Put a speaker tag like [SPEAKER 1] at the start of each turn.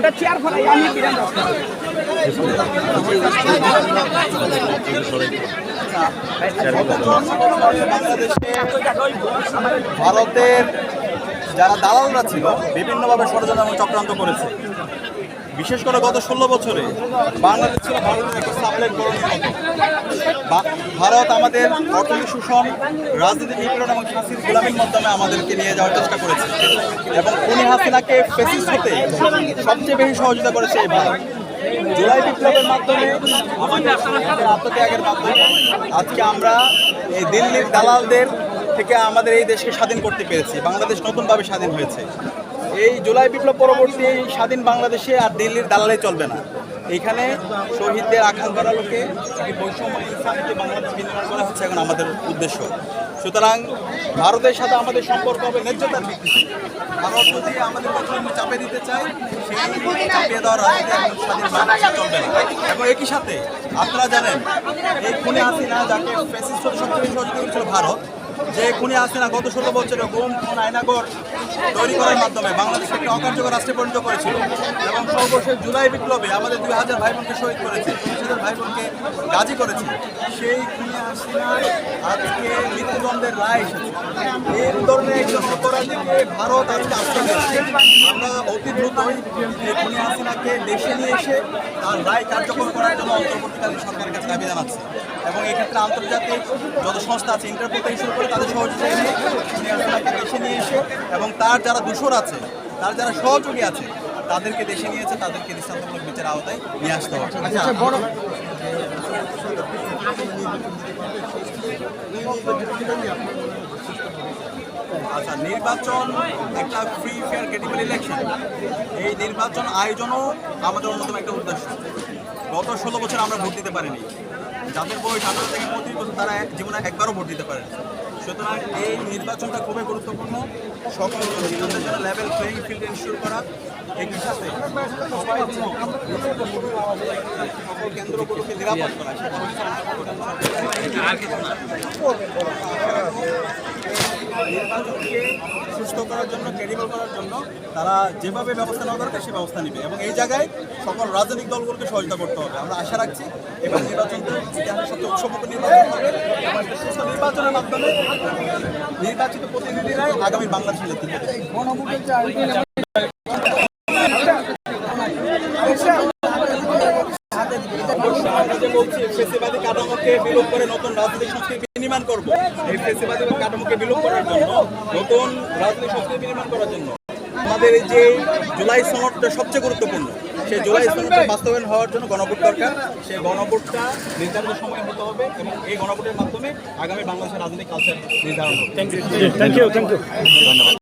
[SPEAKER 1] ওটা চেয়ার ফলাই আমি
[SPEAKER 2] ভারতের যারা দালালরা ছিল বিভিন্নভাবে ষড়যন্ত্র এবং চক্রান্ত করেছে। বিশেষ করে গত ষোলো বছরে বাংলাদেশ ছিল ভারতের একটা সাপ্লাই করণীয় ভারত আমাদের অর্থনৈতিক শোষণ রাজনীতি নিপীড়ন এবং শাসির গোলামীর মাধ্যমে আমাদেরকে নিয়ে যাওয়ার চেষ্টা করেছে। এবং উনি হাসিনাকে ফেসিস হতে সবচেয়ে বেশি সহযোগিতা করেছে এই ভারত। জুলাই বিপ্লবের মাধ্যমে আমাদের আত্মত্যাগের মাধ্যমে আজকে আমরা এই দিল্লির দালালদের থেকে আমাদের এই দেশকে স্বাধীন করতে পেরেছি, বাংলাদেশ নতুনভাবে স্বাধীন হয়েছে। এই জুলাই বিপ্লব পরবর্তী এই স্বাধীন বাংলাদেশে আর দিল্লির দালালে চলবে না। এইখানে শহীদদের আকাঙ্ক্ষার আলোকে এই বৈষম্য বাংলাদেশ বিনির্মাণ করা হচ্ছে এখন আমাদের উদ্দেশ্য। সুতরাং ভারতের সাথে আমাদের সম্পর্ক হবে ন্যায্যতার ভিত্তিতে। ভারত যদি আমাদের কথা চাপে দিতে চায় সেই চাপিয়ে দেওয়ার রাজনীতি স্বাধীন বাংলাদেশে চলবে না। এবং একই সাথে আপনারা জানেন, এই খুনে হাসিনা যাকে ফ্যাসিস্ট সবচেয়ে সহযোগিতা করেছিল ভারত যে খুনি না, গত ষোলো বছরে গোম খুন, আয়নাগর তৈরি করার মাধ্যমে বাংলাদেশকে একটি অকার্যকর রাষ্ট্রে পরিণত করেছিল। এবং সর্বশেষ জুলাই বিপ্লবে আমাদের দুই হাজার ভাই বোনকে শহীদ করেছে, দুই হাজার ভাই বোনকে গাজী করেছে। সেই খুনি না আজকে মৃত্যুদণ্ডের রায় এসেছে। এই ধরনের একজন অপরাধীকে ভারত আজকে আশ্রয় আমরা অতি দ্রুতই খুনি হাসিনাকে দেশে নিয়ে এসে তার রায় কার্যকর করার জন্য অন্তর্বর্তীকালীন সরকারের কাছে দাবি জানাচ্ছে। এবং এই ক্ষেত্রে আন্তর্জাতিক যত সংস্থা আছে ইন্টারপোল থেকে শুরু করে তাদের সহযোগিতা নিয়ে খুনি হাসিনাকে দেশে নিয়ে এসে এবং তার যারা দূষর আছে, তার যারা সহযোগী আছে, তাদেরকে দেশে নিয়েছে তাদেরকে দৃষ্টান্তমূলক বিচার আওতায় নিয়ে আসতে হবে।
[SPEAKER 1] আচ্ছা
[SPEAKER 2] নির্বাচন একটা ফ্রি ফেয়ার ক্যাটেগরি ইলেকশন এই নির্বাচন আয়োজনও আমাদের অন্যতম একটা উদ্দেশ্য। গত ষোলো বছর আমরা ভোট দিতে পারিনি। যাদের বয়স আঠারো থেকে পঁচিশ বছর, তারা জীবনে একবারও ভোট দিতে পারে সুতরাং এই নির্বাচনটা খুবই গুরুত্বপূর্ণ। সকল জনগণের জন্য লেভেল প্লেইং ফিল্ড এনশিওর করা একই সাথে সকল কেন্দ্রগুলোকে নিরাপদ করা নির্বাচনকে সুস্থ করার জন্য ক্রেডিবল করার জন্য তারা যেভাবে ব্যবস্থা নেওয়া দরকার সেই ব্যবস্থা নেবে। এবং এই জায়গায় সকল রাজনৈতিক দলগুলোকে সহযোগিতা করতে হবে। আমরা আশা রাখছি এবার নির্বাচনটা ইতিহাসের সবচেয়ে উৎসবমুখী নির্বাচন হবে। সুস্থ নির্বাচনের মাধ্যমে নির্বাচিত প্রতিনিধিরাই আগামী বাংলাদেশের নেতৃত্ব বলছি, ফেসিবাদী কাঠামোকে বিলোপ করে নতুন রাজনৈতিক সংস্কৃতি নির্মাণ করব। এই ফেসিবাদী কাঠামোকে বিলোপ করার জন্য নতুন রাজনৈতিক শক্তি নির্মাণ করার জন্য। আমাদের এই যে জুলাই সনদটা সবচেয়ে গুরুত্বপূর্ণ সেই জুলাই সনদটা বাস্তবায়ন হওয়ার জন্য গণভোট দরকার। সেই গণভোটটা নির্ধারিত সময় হতে হবে এবং এই গণভোটের মাধ্যমে আগামী বাংলাদেশের রাজনৈতিক কালচার নির্ধারণ হবে।
[SPEAKER 3] Thank you thank you